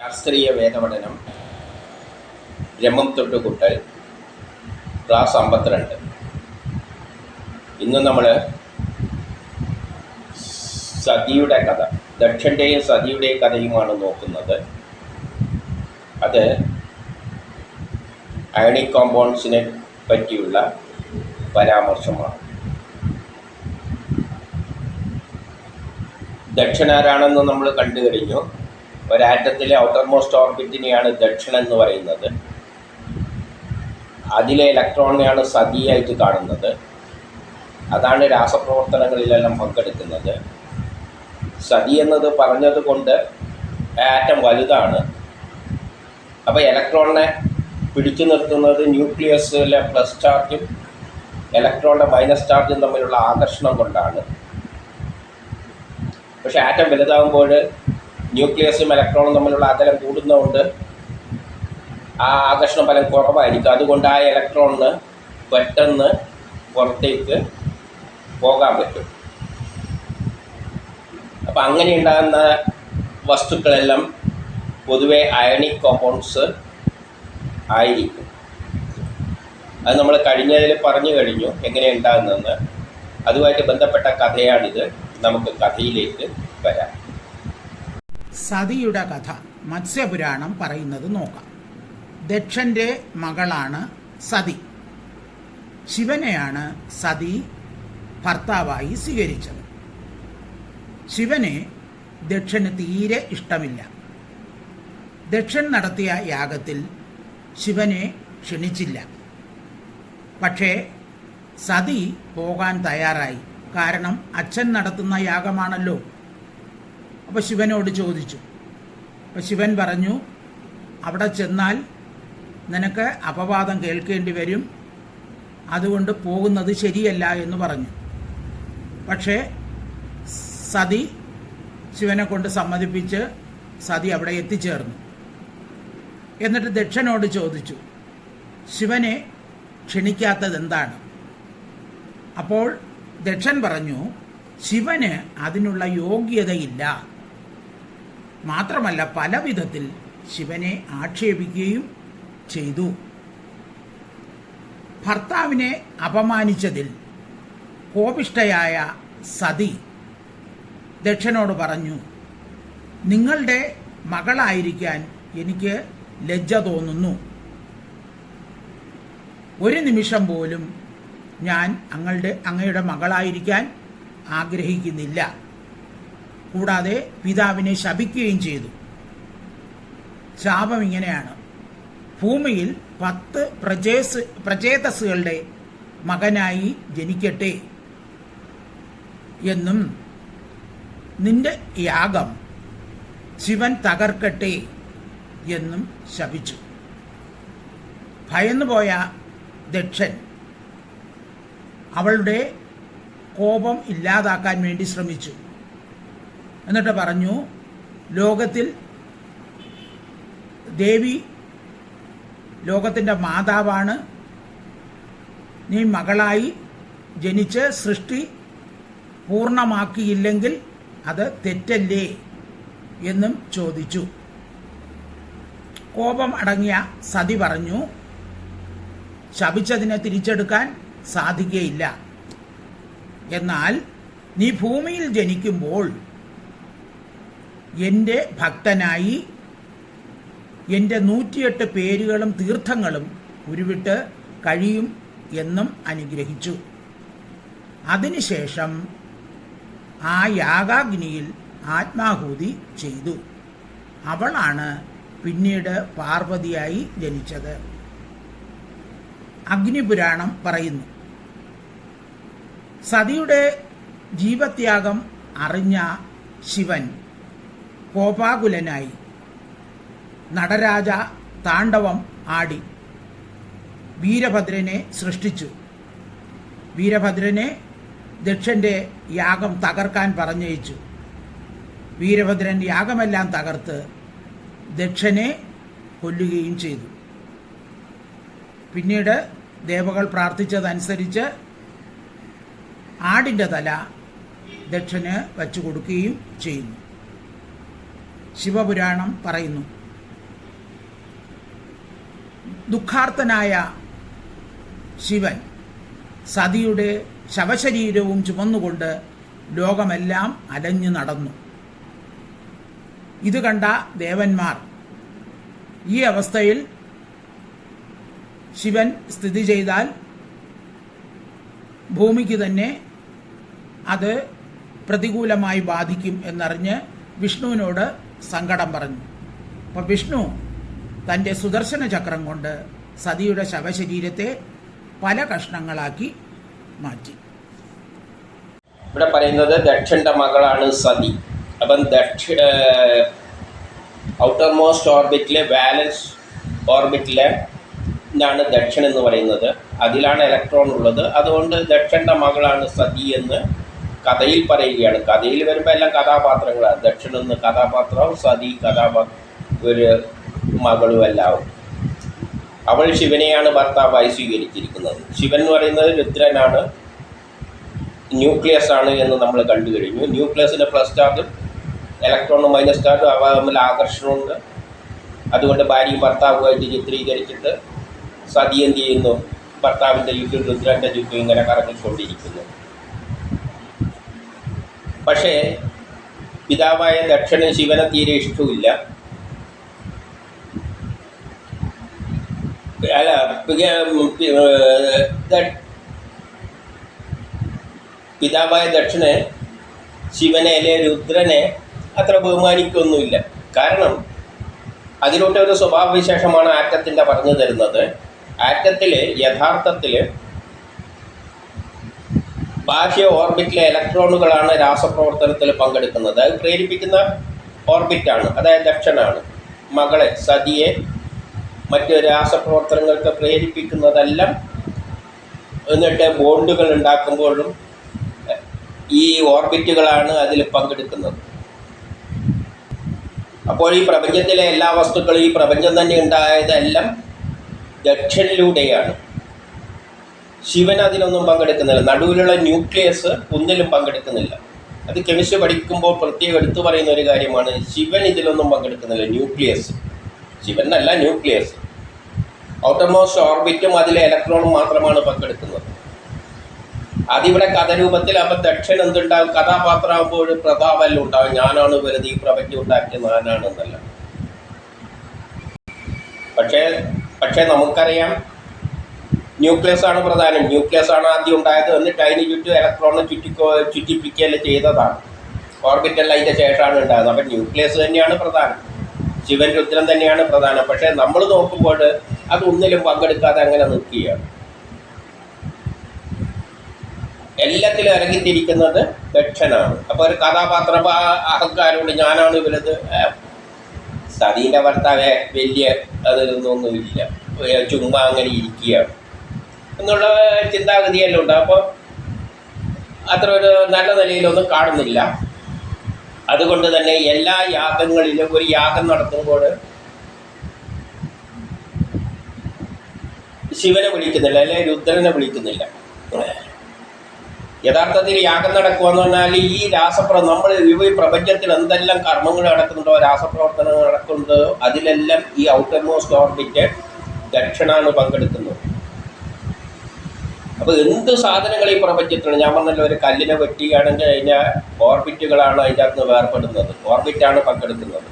ശാസ്ത്രീയ വേദപഠനം ബ്രഹ്മം തൊട്ടുകുട്ടൽ ക്ലാസ് അമ്പത്തിരണ്ട്. ഇന്ന് നമ്മൾ സതിയുടെ കഥ ദക്ഷന്റെയും സതിയുടെയും കഥയുമാണ് നോക്കുന്നത്. അത് അയണിക് കോമ്പൗണ്ട്സിനെ പറ്റിയുള്ള പരാമർശമാണ്. ദക്ഷനാരാണെന്ന് നമ്മൾ കണ്ടു കഴിഞ്ഞു. ഒരാറ്റത്തിലെ ഔട്ടർമോസ്റ്റ് ഓർബിറ്റിനെയാണ് ദക്ഷിണ എന്ന് പറയുന്നത്. അതിലെ ഇലക്ട്രോണിനെയാണ് സതിയായിട്ട് കാണുന്നത്. അതാണ് രാസപ്രവർത്തനങ്ങളിലെല്ലാം പങ്കെടുക്കുന്നത്. സതി എന്നത് പറഞ്ഞത് കൊണ്ട് ആറ്റം വലുതാണ്. അപ്പോൾ ഇലക്ട്രോണിനെ പിടിച്ചു നിർത്തുന്നത് ന്യൂക്ലിയസിലെ പ്ലസ് ചാർജും ഇലക്ട്രോണിന്റെ മൈനസ് ചാർജും തമ്മിലുള്ള ആകർഷണം കൊണ്ടാണ്. പക്ഷേ ആറ്റം വലുതാകുമ്പോൾ ന്യൂക്ലിയസും ഇലക്ട്രോണും തമ്മിലുള്ള അകലം കൂടുന്നതുകൊണ്ട് ആ ആകർഷണ ഫലം കുറവായിരിക്കും. അതുകൊണ്ട് ആ ഇലക്ട്രോണിന് പെട്ടെന്ന് പുറത്തേക്ക് പോകാൻ പറ്റും. അപ്പം അങ്ങനെ ഉണ്ടാകുന്ന വസ്തുക്കളെല്ലാം പൊതുവെ അയണിക് കോമ്പൗണ്ട്സ് ആയിരിക്കും. അത് നമ്മൾ കഴിഞ്ഞതിൽ പറഞ്ഞു കഴിഞ്ഞു എങ്ങനെ ഉണ്ടാകുന്നതെന്ന്. അതുമായിട്ട് ബന്ധപ്പെട്ട കഥയാണിത്. നമുക്ക് കഥയിലേക്ക് വരാം. സതിയുടെ കഥ മത്സ്യപുരാണം പറയുന്നത് നോക്കാം. ദക്ഷന്റെ മകളാണ് സതി. ശിവനെയാണ് സതി ഭർത്താവായി സ്വീകരിച്ചത്. ശിവനെ ദക്ഷന് തീരെ ഇഷ്ടമില്ല. ദക്ഷൻ നടത്തിയ യാഗത്തിൽ ശിവനെ ക്ഷണിച്ചില്ല. പക്ഷേ സതി പോകാൻ തയ്യാറായി. കാരണം അച്ഛൻ നടത്തുന്ന യാഗമാണല്ലോ. അപ്പോൾ ശിവനോട് ചോദിച്ചു. അപ്പോൾ ശിവൻ പറഞ്ഞു അവിടെ ചെന്നാൽ നിനക്ക് അപവാദം കേൾക്കേണ്ടി വരും. അതുകൊണ്ട് പോകുന്നത് ശരിയല്ല എന്ന് പറഞ്ഞു. പക്ഷേ സതി ശിവനെ കൊണ്ട് സമ്മതിപ്പിച്ച് സതി അവിടെ എത്തിച്ചേർന്നു. എന്നിട്ട് ദക്ഷനോട് ചോദിച്ചു ശിവനെ ക്ഷണിക്കാത്തത് എന്താണ്? അപ്പോൾ ദക്ഷൻ പറഞ്ഞു ശിവന് അതിനുള്ള യോഗ്യതയില്ല. മാത്രമല്ല പല വിധത്തിൽ ശിവനെ ആക്ഷേപിക്കുകയും ചെയ്തു. ഭർത്താവിനെ അപമാനിച്ചതിൽ കോപിഷ്ഠയായ സതി ദക്ഷനോട് പറഞ്ഞു നിങ്ങളുടെ മകളായിരിക്കാൻ എനിക്ക് ലജ്ജ തോന്നുന്നു. ഒരു നിമിഷം പോലും ഞാൻ അങ്ങളുടെ അങ്ങയുടെ മകളായിരിക്കാൻ ആഗ്രഹിക്കുന്നില്ല. കൂടാതെ പിതാവിനെ ശപിക്കുകയും ചെയ്തു. ശാപം ഇങ്ങനെയാണ്. ഭൂമിയിൽ പത്ത് പ്രജേസ് പ്രചേതസ്സുകളുടെ മകനായി ജനിക്കട്ടെ എന്നും നിന്റെ യാഗം ശിവൻ തകർക്കട്ടെ എന്നും ശപിച്ചു. ഭയന്നുപോയ ദക്ഷൻ അവളുടെ കോപം ഇല്ലാതാക്കാൻ വേണ്ടി ശ്രമിച്ചു. എന്നിട്ട് പറഞ്ഞു ലോകത്തിൽ ദേവി ലോകത്തിന്റെ മാതാവാണ്. നീ മകളായി ജനിച്ച് സൃഷ്ടി പൂർണമാക്കിയില്ലെങ്കിൽ അത് തെറ്റല്ലേ? എന്നും ചോദിച്ചു. കോപം അടങ്ങിയ സതി പറഞ്ഞു ശപിച്ചതിനെ തിരിച്ചെടുക്കാൻ സാധിക്കുകയില്ല എന്നാൽ നീ ഭൂമിയിൽ ജനിക്കുമ്പോൾ എന്റെ ഭക്തനായി എന്റെ നൂറ്റിയെട്ട് പേരുകളും തീർത്ഥങ്ങളും ഉരുവിട്ട് കഴിയും എന്നും അനുഗ്രഹിച്ചു. അതിനുശേഷം ആ യാഗാഗ്നിയിൽ ആത്മാഹൂതി ചെയ്തു. അവളാണ് പിന്നീട് പാർവതിയായി ജനിച്ചത്. അഗ്നിപുരാണം പറയുന്നു. സതിയുടെ ജീവത്യാഗം അറിഞ്ഞ ശിവൻ കോപാകുലനായി. നടരാജ താണ്ഡവം ആടി. വീരഭദ്രനെ സൃഷ്ടിച്ചു. വീരഭദ്രനെ ദക്ഷന്റെ യാഗം തകർക്കാൻ പറഞ്ഞയച്ചു. വീരഭദ്രൻ യാഗമെല്ലാം തകർത്ത് ദക്ഷനെ കൊല്ലുകയും ചെയ്തു. പിന്നീട് ദേവകൾ പ്രാർത്ഥിച്ചതനുസരിച്ച് ആടിന്റെ തല ദക്ഷന് വച്ചു കൊടുക്കുകയും ചെയ്യുന്നു. ശിവപുരാണം പറയുന്നു. ദുഃഖാർത്തനായ ശിവൻ സതിയുടെ ശവശരീരവും ചുമന്നുകൊണ്ട് ലോകമെല്ലാം അലഞ്ഞു നടന്നു. ഇത് കണ്ട ദേവന്മാർ ഈ അവസ്ഥയിൽ ശിവൻ സ്ഥിതി ചെയ്താൽ ഭൂമിക്ക് തന്നെ അത് പ്രതികൂലമായി ബാധിക്കും എന്നറിഞ്ഞ് വിഷ്ണുവിനോട് സങ്കടം പറഞ്ഞു. അപ്പം വിഷ്ണു തന്റെ സുദർശന ചക്രം കൊണ്ട് സതിയുടെ ശവശരീരത്തെ പല കഷ്ണങ്ങളാക്കി മാറ്റി. ഇവിടെ പറയുന്നത് ദക്ഷന്റെ മകളാണ് സതി. അപ്പം ദക്ഷ ഔട്ടർ മോസ്റ്റ് ഓർബിറ്റിലെ വാലൻസ് ഓർബിറ്റിലെ ാണ് ദക്ഷൻ എന്ന് പറയുന്നത്. അതിലാണ് ഇലക്ട്രോൺ ഉള്ളത്. അതുകൊണ്ട് ദക്ഷന്റെ മകളാണ് സതി എന്ന് കഥയിൽ പറയുകയാണ്. കഥയിൽ വരുമ്പോൾ എല്ലാം കഥാപാത്രങ്ങളാണ് ദക്ഷിണെന്ന് കഥാപാത്രവും സതി കഥാപാത്ര ഒരു മകളും എല്ലാവും. അവൾ ശിവനെയാണ് ഭർത്താവായി സ്വീകരിച്ചിരിക്കുന്നത്. ശിവൻ എന്ന് പറയുന്നത് രുദ്രനാണ്. ന്യൂക്ലിയസ് ആണ് എന്ന് നമ്മൾ കണ്ടു കഴിഞ്ഞു. ന്യൂക്ലിയസിന്റെ പ്ലസ് ചാർജും ഇലക്ട്രോണും മൈനസ് ചാർജും അവ തമ്മിൽ ആകർഷണമുണ്ട്. അതുകൊണ്ട് ഭാര്യയും ഭർത്താവുമായിട്ട് ചിത്രീകരിച്ചിട്ട് സതി എന്ത് ചെയ്യുന്നു? ഭർത്താവിന്റെ ചുറ്റും രുദ്രന്റെ ചുറ്റും ഇങ്ങനെ കറങ്ങിക്കൊണ്ടിരിക്കുന്നു. പക്ഷേ പിതാവായ ദക്ഷന് ശിവനെ തീരെ ഇഷ്ടമില്ല അല്ല പിതാവായ ദക്ഷന് ശിവനെ അല്ലെ രുദ്രനെ അത്ര ബഹുമാനിക്കൊന്നുമില്ല. കാരണം അതിലോട്ട് ഒരു സ്വഭാവവിശേഷമാണ് ആറ്റത്തിന്റെ പറഞ്ഞു തരുന്നത്. ആറ്റത്തിൽ യഥാർത്ഥത്തിൽ ബാഹ്യ ഓർബിറ്റിലെ ഇലക്ട്രോണുകളാണ് രാസപ്രവർത്തനത്തിൽ പങ്കെടുക്കുന്നത്. അത് പ്രേരിപ്പിക്കുന്ന ഓർബിറ്റാണ്. അതായത് ദക്ഷനാണ്. മകളെ സതിയെ മറ്റ് രാസപ്രവർത്തനങ്ങൾക്ക് പ്രേരിപ്പിക്കുന്നതെല്ലാം എന്നിട്ട് ബോണ്ടുകൾ ഉണ്ടാക്കുമ്പോഴും ഈ ഓർബിറ്റുകളാണ് അതിൽ പങ്കെടുക്കുന്നത്. അപ്പോൾ ഈ പ്രപഞ്ചത്തിലെ എല്ലാ വസ്തുക്കളും ഈ പ്രപഞ്ചം തന്നെ ഉണ്ടായതെല്ലാം ദക്ഷനിലൂടെയാണ് ശിവൻ അതിലൊന്നും പങ്കെടുക്കുന്നില്ല. നടുവിലുള്ള ന്യൂക്ലിയസ് ഒന്നിലും പങ്കെടുക്കുന്നില്ല. അത് കെമിസ്ട്രി പഠിക്കുമ്പോൾ പ്രത്യേകം എടുത്തു പറയുന്ന ഒരു കാര്യമാണ്. ശിവൻ ഇതിലൊന്നും പങ്കെടുക്കുന്നില്ല. ന്യൂക്ലിയസ്. ശിവൻ അല്ല ന്യൂക്ലിയസ്. ഔട്ടർമോസ്റ്റ് ഓർബിറ്റും അതിലെ ഇലക്ട്രോണും മാത്രമാണ് പങ്കെടുക്കുന്നത്. അതിവിടെ കഥരൂപത്തിൽ അപ്പം ദക്ഷൻ എന്തുണ്ടാവും? കഥാപാത്രമാകുമ്പോൾ പ്രതാപെല്ലാം ഉണ്ടാവും. ഞാനാണ് വെറുതെ ഈ പ്രപഞ്ചം ഉണ്ടാക്കിയ ഞാനാണെന്നല്ല പക്ഷേ പക്ഷേ നമുക്കറിയാം ന്യൂക്ലിയസ് ആണ് പ്രധാനം. ന്യൂക്ലിയസ് ആണ് ആദ്യം ഉണ്ടായത്. എന്നിട്ട് അതിന് ചുറ്റും ഇലക്ട്രോണിനെ ചുറ്റിക്കോ ചുറ്റിപ്പിക്കുകയല്ല ചെയ്തതാണ്. ഓർബിറ്റൽ അതിന്റെ ശേഷമാണ് ഉണ്ടായത്. അപ്പം ന്യൂക്ലിയസ് തന്നെയാണ് പ്രധാനം. ശിവൻ രുദ്രൻ തന്നെയാണ് പ്രധാനം. പക്ഷേ നമ്മൾ നോക്കുമ്പോൾ അത് ഒന്നിലും പങ്കെടുക്കാതെ അങ്ങനെ നിൽക്കുകയാണ്. എല്ലാത്തിലും ഇറങ്ങിത്തിരിക്കുന്നത് ദക്ഷനാണ്. അപ്പോൾ ഒരു കഥാപാത്ര അഹങ്കാരമുണ്ട്. ഞാനാണ് ഏ, സതീന്റെ ഭർത്താവെ വലിയ അതിലൊന്നൊന്നുമില്ല ഏ, ചുമ്മാ അങ്ങനെ ഇരിക്കുകയാണ്. എന്നുള്ള ചിന്താഗതിയെല്ലാം ഉണ്ട്. അപ്പോൾ അത്ര ഒരു നല്ല നിലയിലൊന്നും കാണുന്നില്ല. അതുകൊണ്ട് തന്നെ എല്ലാ യാഗങ്ങളിലും ഒരു യാഗം നടത്തുമ്പോൾ ശിവനെ വിളിക്കുന്നില്ല അല്ലെ രുദ്രനെ വിളിക്കുന്നില്ല. യഥാർത്ഥത്തിൽ യാഗം നടക്കുക എന്ന് പറഞ്ഞാൽ ഈ രാസപ്ര നമ്മൾ ഈ പ്രപഞ്ചത്തിൽ എന്തെല്ലാം കർമ്മങ്ങൾ നടക്കുന്നുണ്ടോ രാസപ്രവർത്തനങ്ങൾ നടക്കുന്നുണ്ടോ അതിലെല്ലാം ഈ ഔട്ടർ മോസ്റ്റ് ഓർബിറ്റ് ദക്ഷിണാണ് പങ്കെടുക്കുന്നത്. അപ്പോൾ എന്ത് സാധനങ്ങൾ ഈ പ്രപഞ്ചത്തിലുണ്ട് ഞാൻ പറഞ്ഞല്ലോ ഒരു കല്ലിനെ വെട്ടിയാണെങ്കിൽ അതിന്റെ ഓർബിറ്റുകളാണ് അതിന്റെ അകത്ത് വേർപെടുന്നത്. ഓർബിറ്റാണ് പങ്കെടുക്കുന്നത്.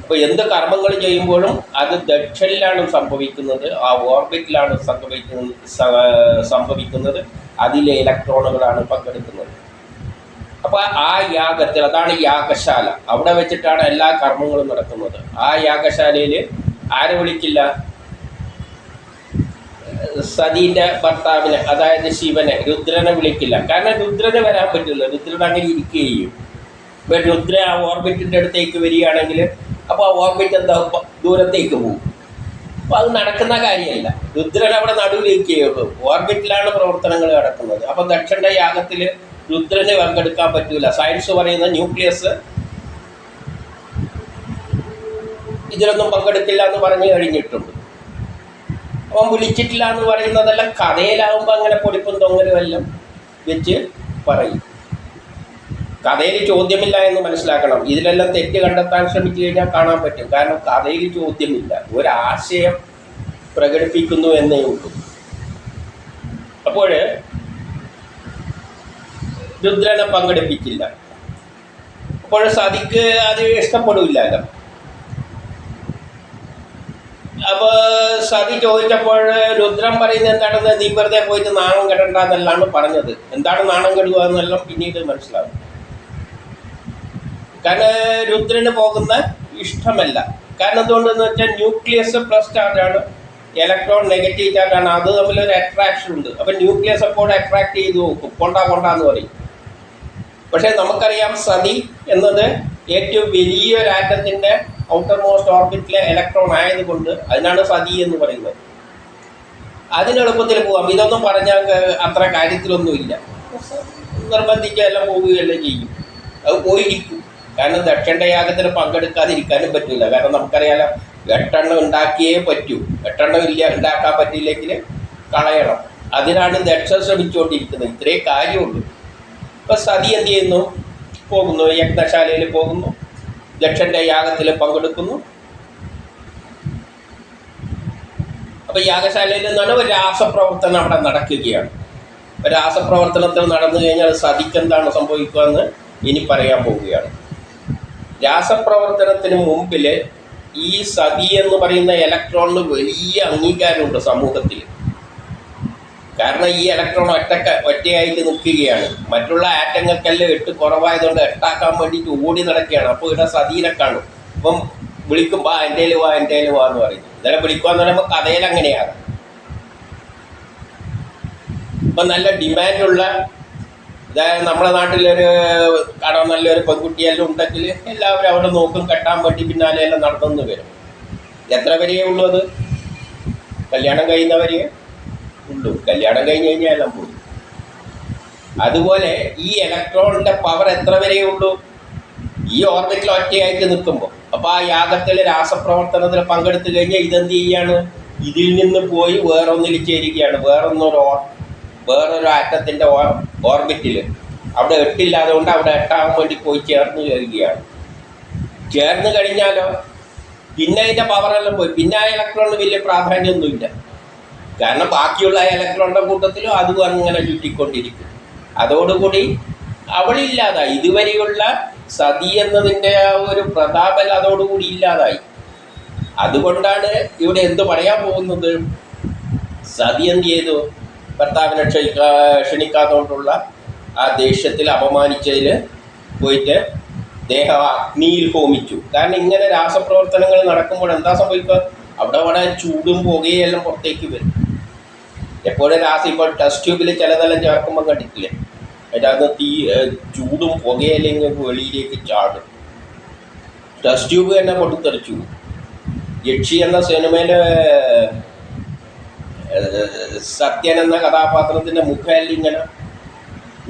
അപ്പോൾ എന്ത് കർമ്മങ്ങൾ ചെയ്യുമ്പോഴും അത് ദക്ഷനിലാണ് സംഭവിക്കുന്നത്. ആ ഓർബിറ്റിലാണ് സംഭവിക്കുന്നത് സംഭവിക്കുന്നത്. അതിലെ ഇലക്ട്രോണുകളാണ് പങ്കെടുക്കുന്നത്. അപ്പോൾ ആ യാഗത്തിൽ അതാണ് യാഗശാല. അവിടെ വെച്ചിട്ടാണ് എല്ലാ കർമ്മങ്ങളും നടക്കുന്നത്. ആ യാഗശാലയിൽ ആരെ വിളിക്കില്ല? സതീന്റെ ഭർത്താവിനെ അതായത് ശിവനെ രുദ്രനെ വിളിക്കില്ല. കാരണം രുദ്രനെ വരാൻ പറ്റില്ല. രുദ്രൻ അങ്ങനെ ഇരിക്കുകയും ഇപ്പം രുദ്ര ആ ഓർബിറ്റിന്റെ അടുത്തേക്ക് വരികയാണെങ്കിൽ അപ്പോൾ ആ ഓർബിറ്റ് എന്താ? ദൂരത്തേക്ക് പോകും. അപ്പോൾ അത് നടക്കുന്ന കാര്യമല്ല. രുദ്രൻ അവിടെ നടുവിലേക്കുള്ളൂ ഓർബിറ്റിലാണ് പ്രവർത്തനങ്ങൾ നടക്കുന്നത്. അപ്പോൾ ദക്ഷന്റെ യാഗത്തിൽ രുദ്രന് പങ്കെടുക്കാൻ പറ്റില്ല സയൻസ് പറയുന്ന ന്യൂക്ലിയസ് ഇതിലൊന്നും പങ്കെടുക്കില്ല എന്ന് പറഞ്ഞു കഴിഞ്ഞിട്ടുണ്ട്. അവൻ വിളിച്ചിട്ടില്ല എന്ന് പറയുന്നതെല്ലാം കഥയിലാവുമ്പോൾ അങ്ങനെ പൊടിപ്പും തൊങ്ങലും എല്ലാം വെച്ച് പറയും. കഥയിൽ ചോദ്യമില്ല എന്ന് മനസ്സിലാക്കണം. ഇതിലെല്ലാം തെറ്റ് കണ്ടെത്താൻ ശ്രമിച്ചു കഴിഞ്ഞാൽ കാണാൻ പറ്റും. കാരണം കഥയിൽ ചോദ്യമില്ല. ഒരാശയം പ്രകടിപ്പിക്കുന്നു എന്നേ ഉള്ളൂ. അപ്പോൾ രുദ്രനെ പങ്കെടുപ്പിച്ചില്ല. അപ്പോൾ സതിക്ക് അത് ഇഷ്ടപ്പെടില്ലല്ലോ അപ്പോൾ സതി ചോദിച്ചപ്പോൾ രുദ്രം പറയുന്നത് എന്താണെന്ന് നീ വെറുതെ പോയിട്ട് നാണം കെടണ്ട എന്നെല്ലാം പറഞ്ഞത്. എന്താണ് നാണം കെടുക എന്നെല്ലാം പിന്നീട് മനസ്സിലാവും. കാരണം രുദ്രന് പോകുന്ന ഇഷ്ടമല്ല. കാരണം എന്തുകൊണ്ടെന്ന് വെച്ചാൽ ന്യൂക്ലിയസ് പ്ലസ് ചാർജാണ് ഇലക്ട്രോൺ നെഗറ്റീവ് ചാർജാണ് അത് തമ്മിൽ ഒരു അട്രാക്ഷൻ ഉണ്ട്. അപ്പം ന്യൂക്ലിയസ് എപ്പോഴും അട്രാക്ട് ചെയ്ത് നോക്കും. കൊണ്ട കൊണ്ടാന്ന് പറയും. പക്ഷേ നമുക്കറിയാം സതി എന്നത് ഏറ്റവും വലിയൊരു ആറ്റത്തിന്റെ ഔട്ടർ മോസ്റ്റ് ഓർബിറ്റിലെ ഇലക്ട്രോൺ ആയതുകൊണ്ട് അതിനാണ് സതി എന്ന് പറയുന്നത്. അതിന് എളുപ്പത്തിൽ പോവാം. ഇതൊന്നും പറഞ്ഞാൽ അത്ര കാര്യത്തിലൊന്നുമില്ല. നിർബന്ധിച്ചെല്ലാം പോവുകയെല്ലാം ചെയ്യും. അത് പോയിരിക്കും. കാരണം ദക്ഷന്റെ യാഗത്തിന് പങ്കെടുക്കാതിരിക്കാനും പറ്റില്ല കാരണം നമുക്കറിയാലോ എട്ടെണ്ണം ഉണ്ടാക്കിയേ പറ്റൂ. എട്ടെണ്ണം ഇല്ല ഉണ്ടാക്കാൻ പറ്റിയില്ലെങ്കിൽ കളയണം. അതിനാണ് ദക്ഷ ശ്രമിച്ചുകൊണ്ടിരിക്കുന്നത്. ഇത്രേ കാര്യമുള്ളൂ. ഇപ്പം സതി എന്ത് ചെയ്യുന്നു? പോകുന്നു. യജ്ഞശാലയിൽ പോകുന്നു. ദക്ഷന്റെ യാഗത്തിൽ പങ്കെടുക്കുന്നു. അപ്പം യാഗശാലയിൽ നിന്നാണ് ഒരു രാസപ്രവർത്തനം അവിടെ നടക്കുകയാണ്. അപ്പോൾ രാസപ്രവർത്തനത്തിൽ നടന്നു കഴിഞ്ഞാൽ സതിക്ക് എന്താണ് സംഭവിക്കുക എന്ന് ഇനി പറയാൻ പോവുകയാണ്. രാസപ്രവർത്തനത്തിന് മുമ്പിൽ ഈ സതി എന്ന് പറയുന്ന ഇലക്ട്രോണിന് വലിയ അംഗീകാരമുണ്ട് സമൂഹത്തിൽ കാരണം ഈ ഇലക്ട്രോൺ ഒറ്റക്ക ഒറ്റയായിട്ട് നിൽക്കുകയാണ്. മറ്റുള്ള ആറ്റങ്ങൾക്കെല്ലാം എട്ട് കുറവായതുകൊണ്ട് എട്ടാക്കാൻ വേണ്ടിയിട്ട് ഓടി നടക്കുകയാണ്. അപ്പോൾ ഇവിടെ സതീനെ കാണും. അപ്പം വിളിക്കും ആ എന്റെ വാ എന്റെ വാ എന്ന് പറയും. ഇന്നലെ വിളിക്കുക എന്ന് പറയുമ്പോൾ കഥയിൽ അങ്ങനെയാണ്. ഇപ്പം നല്ല ഡിമാൻഡുള്ള അതായത് നമ്മുടെ നാട്ടിലൊരു കട നല്ലൊരു പെൺകുട്ടിയെല്ലാം ഉണ്ടെങ്കിൽ എല്ലാവരും അവിടെ നോക്കും കെട്ടാൻ വേണ്ടി പിന്നാലെ എല്ലാം നടന്നു വരും. എത്ര വരെയേ ഉള്ളൂ അത്? കല്യാണം കഴിയുന്നവരെയേ ഉള്ളൂ കല്യാണം കഴിഞ്ഞ് കഴിഞ്ഞാൽ എല്ലാം പോയി അതുപോലെ ഈ ഇലക്ട്രോണിന്റെ പവർ എത്ര വരെയുള്ളൂ ഈ ഓർബിറ്റിൽ ഒറ്റയായിട്ട് നിൽക്കുമ്പോൾ അപ്പോൾ ആ യാഗത്തിൽ രാസപ്രവർത്തനത്തിൽ പങ്കെടുത്തു കഴിഞ്ഞാൽ ഇതെന്ത് ചെയ്യാണ്? ഇതിൽ നിന്ന് പോയി വേറൊന്നിൽ ചേരുകയാണ്. വേറൊന്നൊരു ഓർ വേറൊരു ആറ്റത്തിന്റെ ഓർ ഓർബിറ്റിൽ അവിടെ എട്ടില്ലാതെ കൊണ്ട് അവിടെ എട്ടാകാൻ വേണ്ടി പോയി ചേർന്ന് കയറുകയാണ്. ചേർന്ന് കഴിഞ്ഞാലോ? പിന്നെ അതിന്റെ പവറെല്ലാം പോയി. പിന്നെ ആ ഇലക്ട്രോണിന് വലിയ പ്രാധാന്യമൊന്നുമില്ല. കാരണം ബാക്കിയുള്ള ഇലക്ട്രോണിന്റെ കൂട്ടത്തിലും അതും അങ്ങനെ ചുറ്റിക്കൊണ്ടിരിക്കും. അതോടുകൂടി അവളില്ലാതായി ഇതുവരെയുള്ള സതി എന്നതിന്റെ ആ ഒരു പ്രതാപൽ അതോടുകൂടി ഇല്ലാതായി. അതുകൊണ്ടാണ് ഇവിടെ എന്ത് പറയാൻ പോകുന്നത്? സതി എന്ത് ചെയ്തു? ഭർത്താവിനെ ക്ഷണിക്കാ ക്ഷണിക്കാത്തോണ്ടുള്ള ആ ദേഷ്യത്തിൽ അപമാനിച്ചതിൽ പോയിട്ട് ദേഹം അഗ്നിയിൽ ഹോമിച്ചു. കാരണം ഇങ്ങനെ രാസപ്രവർത്തനങ്ങൾ നടക്കുമ്പോൾ എന്താ സംഭവിക്കുക? അവിടെ അവിടെ ചൂടും പുകയെല്ലാം പുറത്തേക്ക് വരും. എപ്പോഴും രാസ ഇപ്പോൾ ടെസ്റ്റ് ട്യൂബിൽ ചിലതെല്ലാം ചേർക്കുമ്പോൾ കണ്ടിട്ടില്ലേ? അതിന്റെ അകത്ത് തീ ചൂടും പുകയല്ലെങ്കിൽ വെളിയിലേക്ക് ചാടും. ടെസ്റ്റ് ട്യൂബ് തന്നെ പൊട്ടിത്തെറിച്ചു യക്ഷി എന്ന സിനിമയിലെ സത്യൻ എന്ന കഥാപാത്രത്തിന്റെ മുഖമെല്ലാം ഇങ്ങനെ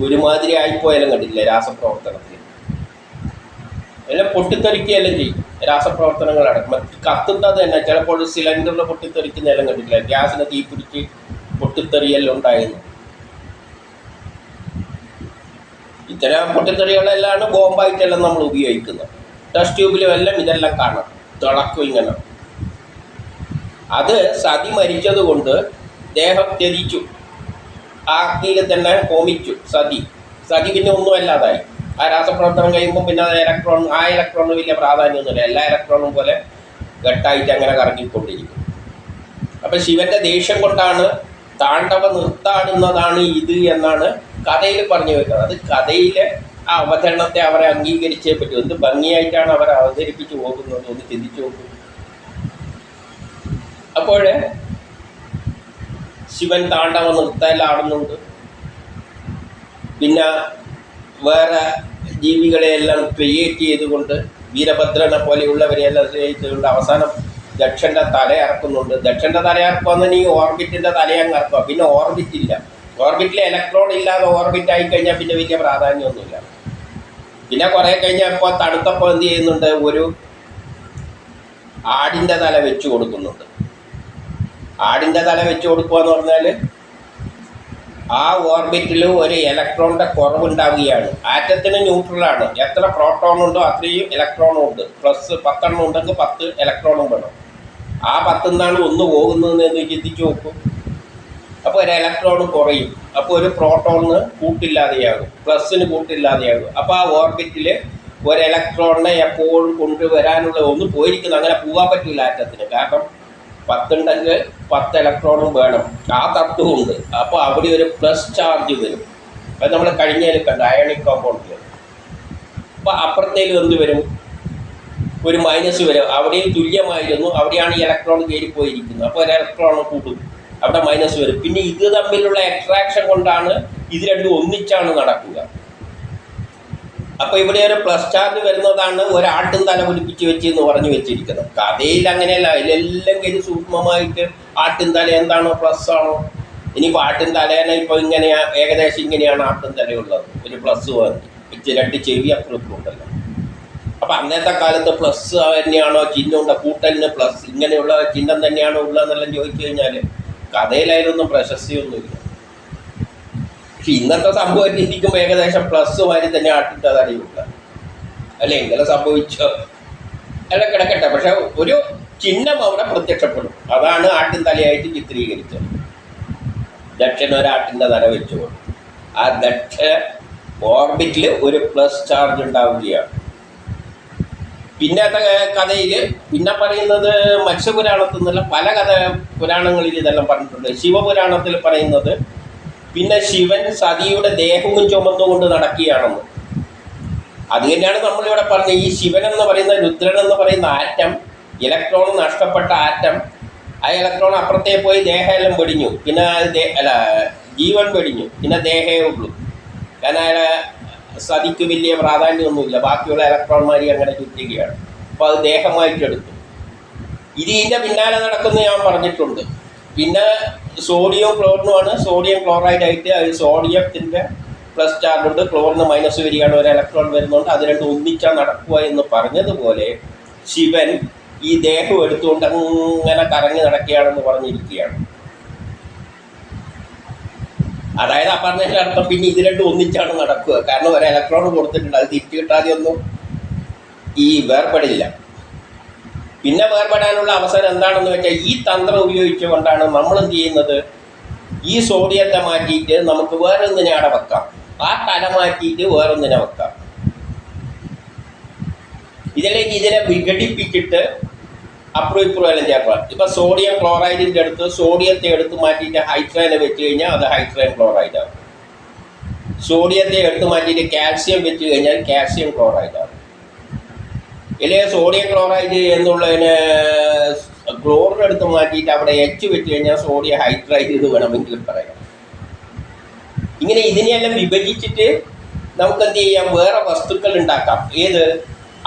ഒരുമാതിരി ആയിപ്പോയാലും കണ്ടില്ല രാസപ്രവർത്തനത്തിൽ എല്ലാം പൊട്ടിത്തെറിക്കുകയെല്ലാം ചെയ്യും. രാസപ്രവർത്തനങ്ങൾ നടക്കും കത്തുന്നത് തന്നെ ചിലപ്പോൾ സിലിണ്ടറിൽ പൊട്ടിത്തെറിക്കുന്നതെല്ലാം കണ്ടിട്ടില്ല? ഗ്യാസിന് തീ പിടിച്ച് പൊട്ടിത്തെറിയെല്ലാം ഉണ്ടായിരുന്നു ഇത്തരം പൊട്ടിത്തെറികളെല്ലാം ബോംബായിട്ടെല്ലാം നമ്മൾ ഉപയോഗിക്കുന്നത്. ടെസ്റ്റ് ട്യൂബിലും എല്ലാം ഇതെല്ലാം കാണാം. തിളക്കും ഇങ്ങനെ. അത് സതി മരിച്ചത് കൊണ്ട് ദേഹം ത്യജിച്ചു. ആഗ്നിയിൽ തന്നെ ഹോമിച്ചു സതി. സതി പിന്നെ ഒന്നും അല്ലാതായി. ആ രാസപ്രവർത്തനം കഴിയുമ്പോൾ പിന്നെ ഇലക്ട്രോൺ ആ ഇലക്ട്രോണിന് വലിയ പ്രാധാന്യമൊന്നുമില്ല. എല്ലാ ഇലക്ട്രോണും പോലെ ഘട്ടായിട്ട് അങ്ങനെ കറങ്ങിക്കൊണ്ടിരിക്കും. അപ്പം ശിവന്റെ ദേഷ്യം കൊണ്ടാണ് താണ്ഡവ നിർത്താടുന്നതാണ് ഇത് എന്നാണ് കഥയിൽ പറഞ്ഞു വെക്കുന്നത് അത് കഥയിലെ ആ അവതരണത്തെ അവരെ അംഗീകരിച്ചേ പറ്റൂ. എന്ത് ഭംഗിയായിട്ടാണ് അവർ അവതരിപ്പിച്ചു പോകുന്നത് ഒന്ന് ചിന്തിച്ചു നോക്കും. അപ്പോൾ ശിവൻ താണ്ഡവ നിർത്തലാടുന്നുണ്ട് പിന്നെ വേറെ ജീവികളെയെല്ലാം ക്രിയേറ്റ് ചെയ്തുകൊണ്ട് വീരഭദ്രനെ പോലെയുള്ളവരെയെല്ലാം ചെയ്തുകൊണ്ട് അവസാനം ദക്ഷന്റെ തല ഇറക്കുന്നുണ്ട്. ദക്ഷന്റെ തല ഇറക്കുമെന്ന് ഈ ഓർബിറ്റിന്റെ തലയങ്ങ് ഇറക്കുക. പിന്നെ ഓർബിറ്റ് ഇല്ല. ഓർബിറ്റിലെ ഇലക്ട്രോൺ ഇല്ലാതെ ഓർബിറ്റ് ആയി കഴിഞ്ഞാൽ പിന്നെ വലിയ പ്രാധാന്യമൊന്നുമില്ല. പിന്നെ കുറേ കഴിഞ്ഞാൽ ഇപ്പോൾ തണുത്തപ്പോൾ എന്ത് ചെയ്യുന്നുണ്ട്? ഒരു ആടിന്റെ തല വെച്ച് കൊടുക്കുന്നുണ്ട്. ആടിന്റെ തല വെച്ച് കൊടുക്കുക എന്ന് പറഞ്ഞാൽ ആ ഓർബിറ്റിൽ ഒരു ഇലക്ട്രോണിന്റെ കുറവുണ്ടാവുകയാണ്. ആറ്റത്തിന് ന്യൂട്രലാണ് എത്ര പ്രോട്ടോൺ ഉണ്ടോ അത്രയും ഇലക്ട്രോണും ഉണ്ട്. പ്ലസ് പത്തെണ്ണം ഉണ്ടെങ്കിൽ പത്ത് ഇലക്ട്രോണും വേണം. ആ പത്തുനിന്നാണ് ഒന്ന് പോകുന്നതെന്ന് ചിന്തിച്ച് നോക്കും. അപ്പോൾ ഒരു ഇലക്ട്രോൺ കുറയും. അപ്പോൾ ഒരു പ്രോട്ടോണിന് കൂട്ടില്ലാതെയാകും. പ്ലസ്സിന് കൂട്ടില്ലാതെയാകും. അപ്പോൾ ആ ഓർബിറ്റിൽ ഒരു ഇലക്ട്രോണിനെ എപ്പോഴും കൊണ്ടുവരാനുള്ള ഒന്ന് പോയിരിക്കുന്നു. അങ്ങനെ പോകാൻ പറ്റില്ല ആറ്റത്തിന്. കാരണം പത്തുണ്ടെങ്കിൽ പത്ത് ഇലക്ട്രോണും വേണം. ആ തത്വമുണ്ട് അപ്പോൾ അവിടെ ഒരു പ്ലസ് ചാർജ് വരും. അത് നമ്മൾ കഴിഞ്ഞതിൽ കണ്ട. അയണിക് കോമ്പൗണ്ടിൽ അപ്പോൾ അപ്പുറത്തേലും എന്ത് വരും? ഒരു മൈനസ് വരെ. അവിടെയും തുല്യമായിരുന്നു. അവിടെയാണ് ഈ ഇലക്ട്രോൺ കയറിപ്പോയിരിക്കുന്നത് അപ്പോൾ ഒരു ഇലക്ട്രോൺ കൂടും. അവിടെ മൈനസ് വരും. പിന്നെ ഇത് തമ്മിലുള്ള അട്രാക്ഷൻ കൊണ്ടാണ് ഇത് രണ്ടും ഒന്നിച്ചാണ് നടക്കുക. അപ്പോൾ ഇവിടെ ഒരു പ്ലസ് ചാർജ് വരുന്നതാണ് ഒരാട്ടും തല പിടിപ്പിച്ച് വെച്ച് എന്ന് പറഞ്ഞു വെച്ചിരിക്കുന്നത്. കഥയിൽ അങ്ങനെയല്ല. അതിലെല്ലാം കയറി സൂക്ഷ്മമായിട്ട് ആട്ടിൻ തല എന്താണോ പ്ലസ് ആണോ. ഇനിയിപ്പോൾ ആട്ടിൻ തലേനെ ഇപ്പോൾ ഇങ്ങനെയാ. ഏകദേശം ഇങ്ങനെയാണ് ആട്ടിൻ തലയുള്ളത്. ഒരു പ്ലസ് വന്ന്. രണ്ട് ചെവി അത്ര ഉണ്ടല്ലോ. അപ്പം അന്നത്തെ കാലത്ത് പ്ലസ് തന്നെയാണോ ചിഹ്നം ഉണ്ടോ കൂട്ടലിന് പ്ലസ് ഇങ്ങനെയുള്ള ചിഹ്നം തന്നെയാണോ ഉള്ളതെന്നെല്ലാം ചോദിച്ചു കഴിഞ്ഞാൽ കഥയിലതിനൊന്നും പ്രശസ്തിയൊന്നുമില്ല. പക്ഷെ ഇന്നത്തെ സംഭവം ഇരിക്കുമ്പോൾ ഏകദേശം പ്ലസ് വാരി തന്നെ ആട്ടിട്ട് അതറിയില്ല അല്ലെ? ഇങ്ങനെ സംഭവിച്ചോ അല്ല കിടക്കട്ടെ പക്ഷെ ഒരു ചിഹ്നം അവിടെ പ്രത്യക്ഷപ്പെടും. അതാണ് ആട്ടിൻ തലയായിട്ട് ചിത്രീകരിച്ചത്. ദക്ഷൻ ഒരാട്ടിന്റെ തല വെച്ചുകൊണ്ട്. ആ ദക്ഷ ഓർബിറ്റിൽ ഒരു പ്ലസ് ചാർജ് ഉണ്ടാവുകയാണ്. പിന്നത്തെ കഥയിൽ പിന്നെ പറയുന്നത് മത്സ്യപുരാണത്തിൽ നിന്നുള്ള പല കഥ പുരാണങ്ങളിൽ ഇതെല്ലാം പറഞ്ഞിട്ടുണ്ട്. ശിവപുരാണത്തിൽ പറയുന്നത് പിന്നെ ശിവൻ സതിയുടെ ദേഹവും ചുമന്നുകൊണ്ട് നടക്കുകയാണെന്ന്. അത് തന്നെയാണ് നമ്മളിവിടെ പറഞ്ഞത് ഈ ശിവൻ എന്ന് പറയുന്ന രുദ്രൻ എന്ന് പറയുന്ന ആറ്റം ഇലക്ട്രോൺ നഷ്ടപ്പെട്ട ആറ്റം ആ ഇലക്ട്രോൺ അപ്പുറത്തേ പോയി ദേഹമെല്ലാം വെടിഞ്ഞു. പിന്നെ അല്ല ജീവൻ വെടിഞ്ഞു. പിന്നെ ദേഹേ ഉള്ളൂ. കാരണം സതിക്ക് വലിയ പ്രാധാന്യമൊന്നുമില്ല. ബാക്കിയുള്ള ഇലക്ട്രോൺമാരി അങ്ങനെ ചുറ്റുകയാണ്. അപ്പോൾ അത് ദേഹമായിട്ടെടുത്തു ഇത് ഇതിന്റെ പിന്നാലെ നടക്കുന്ന ഞാൻ പറഞ്ഞിട്ടുണ്ട്. പിന്നെ സോഡിയം ക്ലോറിനുമാണ്. സോഡിയം ക്ലോറൈഡ് ആയിട്ട് അത് സോഡിയത്തിന്റെ പ്ലസ് ചാർജ് ഉണ്ട്. ക്ലോറിന് മൈനസ് വരികയാണ്. ഒരു ഇലക്ട്രോൺ വരുന്നുണ്ട്. അത് രണ്ടും ഒന്നിച്ചാൽ നടക്കുക എന്ന് പറഞ്ഞതുപോലെ ശിവൻ ഈ ദേഹം എടുത്തുകൊണ്ട് അങ്ങനെ കറങ്ങി നടക്കുകയാണെന്ന് പറഞ്ഞിരിക്കുകയാണ്. അതായത് പറഞ്ഞതിന്റെ അർത്ഥം പിന്നെ ഇത് രണ്ടും ഒന്നിച്ചാണ് നടക്കുക. കാരണം ഒരു ഇലക്ട്രോൺ കൊടുത്തിട്ടുണ്ട് അത് തിരിച്ചു കിട്ടാതെ ഒന്നും ഈ വേർപെടില്ല. പിന്നെ വേർപെടാനുള്ള അവസരം എന്താണെന്ന് വെച്ചാൽ ഈ തന്ത്രം ഉപയോഗിച്ചുകൊണ്ടാണ് നമ്മൾ എന്ത് ചെയ്യുന്നത്? ഈ സോഡിയത്തെ മാറ്റിയിട്ട് നമുക്ക് വേറൊന്നിനെ അവിടെ വെക്കാം. ആ തല മാറ്റിയിട്ട് വേറൊന്നിനെ വെക്കാം. ഇതിലേക്ക് ഇതിനെ വിഘടിപ്പിച്ചിട്ട് അപ്പുറം ഇപ്പുറം എല്ലാം ചേർക്കാം ഇപ്പം സോഡിയം ക്ലോറൈഡിന്റെ അടുത്ത് സോഡിയത്തെ എടുത്ത് മാറ്റിയിട്ട് ഹൈഡ്രേനെ വെച്ച് കഴിഞ്ഞാൽ അത് ഹൈഡ്രൈൻ ആണ് സോഡിയത്തെ എടുത്ത് മാറ്റിയിട്ട് കാൽസ്യം വെച്ച് കഴിഞ്ഞാൽ കാൽസ്യം ക്ലോറൈഡ് ആണ് ഇല്ലേ സോഡിയം ക്ലോറൈഡ് എന്നുള്ളതിന് ക്ലോറിൻ എടുത്ത് മാറ്റിയിട്ട് അവിടെ എച്ച് വെച്ച് കഴിഞ്ഞാൽ സോഡിയം ഹൈഡ്രൈഡ് എന്ന് വേണമെങ്കിൽ പറയാം. ഇങ്ങനെ ഇതിനെയെല്ലാം വിഭജിച്ചിട്ട് നമുക്ക് എന്ത് ചെയ്യാം? വേറെ വസ്തുക്കൾ ഉണ്ടാക്കാം. ഏത്?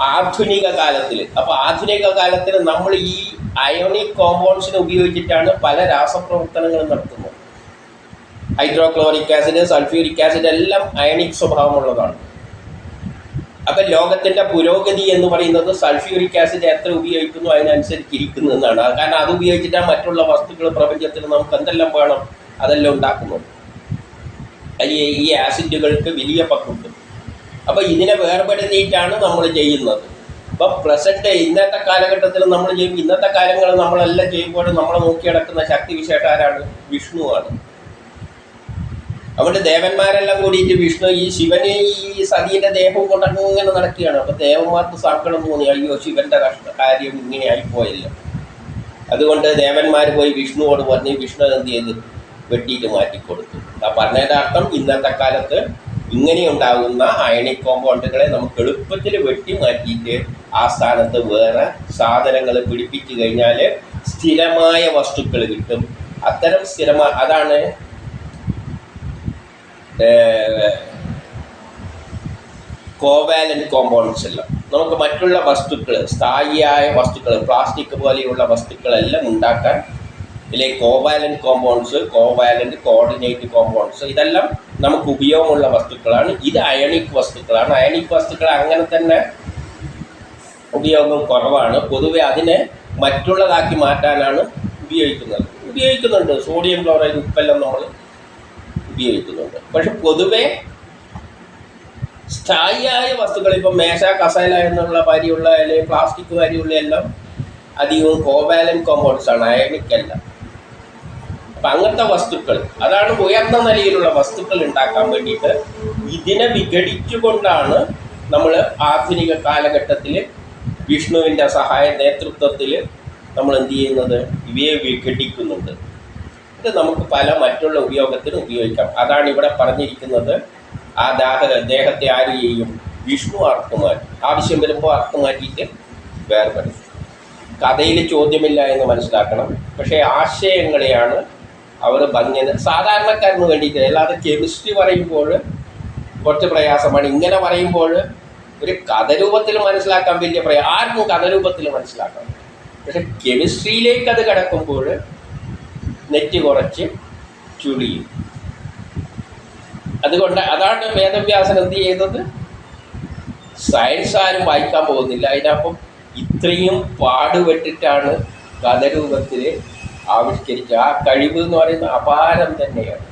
ആധുനിക കാലത്തിൽ അപ്പോൾ ആധുനിക കാലത്തിൽ നമ്മൾ ഈ അയോണിക് കോമ്പൗണ്ട്സിനെ ഉപയോഗിച്ചിട്ടാണ് പല രാസപ്രവർത്തനങ്ങളും നടത്തുന്നത്. ഹൈഡ്രോക്ലോറിക് ആസിഡ് സൾഫ്യൂരിക് ആസിഡ് എല്ലാം അയണിക് സ്വഭാവമുള്ളതാണ്. അപ്പം ലോകത്തിന്റെ പുരോഗതി എന്ന് പറയുന്നത് സൾഫ്യൂരിക് ആസിഡ് എത്ര ഉപയോഗിക്കുന്നു അതിനനുസരിച്ച് ഇരിക്കുന്നു എന്നാണ് കാരണം അത് ഉപയോഗിച്ചിട്ടാണ് മറ്റുള്ള വസ്തുക്കൾ പ്രപഞ്ചത്തിൽ നമുക്ക് എന്തെല്ലാം വേണം അതെല്ലാം ഉണ്ടാക്കുന്നത്. ഈ ആസിഡുകൾക്ക് വലിയ പങ്കുണ്ട്. അപ്പോൾ ഇതിനെ വേർപെടുത്തിയിട്ടാണ് നമ്മൾ ചെയ്യുന്നത്. ഇപ്പം പ്രസന്റ് ഇന്നത്തെ കാലഘട്ടത്തിൽ നമ്മൾ ചെയ്യും. ഇന്നത്തെ കാര്യങ്ങൾ നമ്മളെല്ലാം ചെയ്യുമ്പോൾ നമ്മളെ നോക്കി നടക്കുന്ന ശക്തി വിശേഷ ആരാണ് വിഷ്ണുവാണ് അതുകൊണ്ട് ദേവന്മാരെല്ലാം കൂടിയിട്ട് വിഷ്ണു ഈ ശിവന് ഈ സതിയുടെ ദേഹവും കൊണ്ടങ്ങ് ഇങ്ങനെ നടക്കുകയാണ്. അപ്പോൾ ദേവന്മാർക്ക് സങ്കടം തോന്നി അയ്യോ ശിവന്റെ കഷ്ട കാര്യം ഇങ്ങനെ ആയിപ്പോയല്ലോ. അതുകൊണ്ട് ദേവന്മാർ പോയി വിഷ്ണുവോട് പറഞ്ഞ് വിഷ്ണു എന്ത് ചെയ്ത്? വെട്ടിയിട്ട് മാറ്റിക്കൊടുത്തു. ആ പറഞ്ഞതിന്റെ അർത്ഥം ഇന്നത്തെ കാലത്ത് ഇങ്ങനെയുണ്ടാകുന്ന അയണിക് കോമ്പൗണ്ടുകളെ നമുക്ക് എളുപ്പത്തിൽ വെട്ടി മാറ്റിയിട്ട് ആ സ്ഥാനത്ത് വേറെ സാധനങ്ങൾ പിടിപ്പിച്ചു കഴിഞ്ഞാൽ സ്ഥിരമായ വസ്തുക്കൾ കിട്ടും. അത്തരം സ്ഥിരമായ അതാണ് കോവാലൻ കോമ്പൗണ്ട്സ് എല്ലാം. നമുക്ക് മറ്റുള്ള വസ്തുക്കൾ സ്ഥായിയായ വസ്തുക്കൾ പ്ലാസ്റ്റിക് പോലെയുള്ള വസ്തുക്കളെല്ലാം ഉണ്ടാക്കാൻ ഇതിലെ covalent compounds covalent coordinate compounds ഇതെല്ലാം നമുക്ക് ഉപയോഗമുള്ള വസ്തുക്കളാണ്. ഇത് അയണിക് വസ്തുക്കളാണ്. അയണിക് വസ്തുക്കൾ അങ്ങനെ തന്നെ ഉപയോഗം കുറവാണ്. പൊതുവെ അതിനെ മറ്റുള്ളതാക്കി മാറ്റാനാണ് ഉപയോഗിക്കുന്നത്. ഉപയോഗിക്കുന്നുണ്ട്. സോഡിയം ക്ലോറൈഡ് ഉപ്പെല്ലാം നമ്മൾ ഉപയോഗിക്കുന്നുണ്ട്. പക്ഷെ പൊതുവെ സ്ഥായിയായ വസ്തുക്കൾ ഇപ്പം മേശ കസേല എന്നുള്ള വാരിയുള്ള അല്ലെങ്കിൽ പ്ലാസ്റ്റിക് വാരിയുള്ള എല്ലാം അധികവും കോവാലൻ കോമ്പൗണ്ട്സ് ആണ് അയണിക് അല്ല അപ്പം അങ്ങനത്തെ വസ്തുക്കൾ. അതാണ് ഉയർന്ന നിലയിലുള്ള വസ്തുക്കൾ ഉണ്ടാക്കാൻ വേണ്ടിയിട്ട് ഇതിനെ വിഘടിച്ചുകൊണ്ടാണ് നമ്മൾ ആധുനിക കാലഘട്ടത്തിൽ വിഷ്ണുവിന്റെ സഹായ നേതൃത്വത്തിൽ നമ്മൾ എന്ത് ചെയ്യുന്നത്? ഇവയെ വിഘടിക്കുന്നുണ്ട്. ഇത് നമുക്ക് പല മറ്റുള്ള ഉപയോഗത്തിന് ഉപയോഗിക്കാം. അതാണ് ഇവിടെ പറഞ്ഞിരിക്കുന്നത്. ആ ദാഹ ദേഹത്തെ ആര് ചെയ്യും വിഷ്ണു അർത്ഥമാറ്റി ആവശ്യം വരുമ്പോൾ അർത്ഥം മാറ്റിയിട്ട് വേർപെടും കഥയിൽ ചോദ്യമില്ല എന്ന് മനസ്സിലാക്കണം. പക്ഷേ ആശയങ്ങളെയാണ് അവർ ഭംഗി സാധാരണക്കാരന് വേണ്ടിയിട്ട് അല്ലാതെ കെമിസ്ട്രി പറയുമ്പോൾ കുറച്ച് പ്രയാസമാണ്. ഇങ്ങനെ പറയുമ്പോൾ ഒരു കഥരൂപത്തിൽ മനസ്സിലാക്കാൻ വലിയ പ്രയാ ആർക്കും കഥരൂപത്തിൽ മനസ്സിലാക്കാം പക്ഷെ കെമിസ്ട്രിയിലേക്ക് അത് കിടക്കുമ്പോൾ നെറ്റ് കുറച്ച് ചുളിയും. അതുകൊണ്ട് അതാണ് വേദവ്യാസൻ എന്ത് ചെയ്തത്? സയൻസ് ആരും വായിക്കാൻ പോകുന്നില്ല. അതിനപ്പം ഇത്രയും പാടുപെട്ടിട്ടാണ് കഥരൂപത്തിൽ ആവിഷ്കരിച്ച ആ കഴിവ് എന്ന് പറയുന്നത് അപാരം തന്നെയാണ്.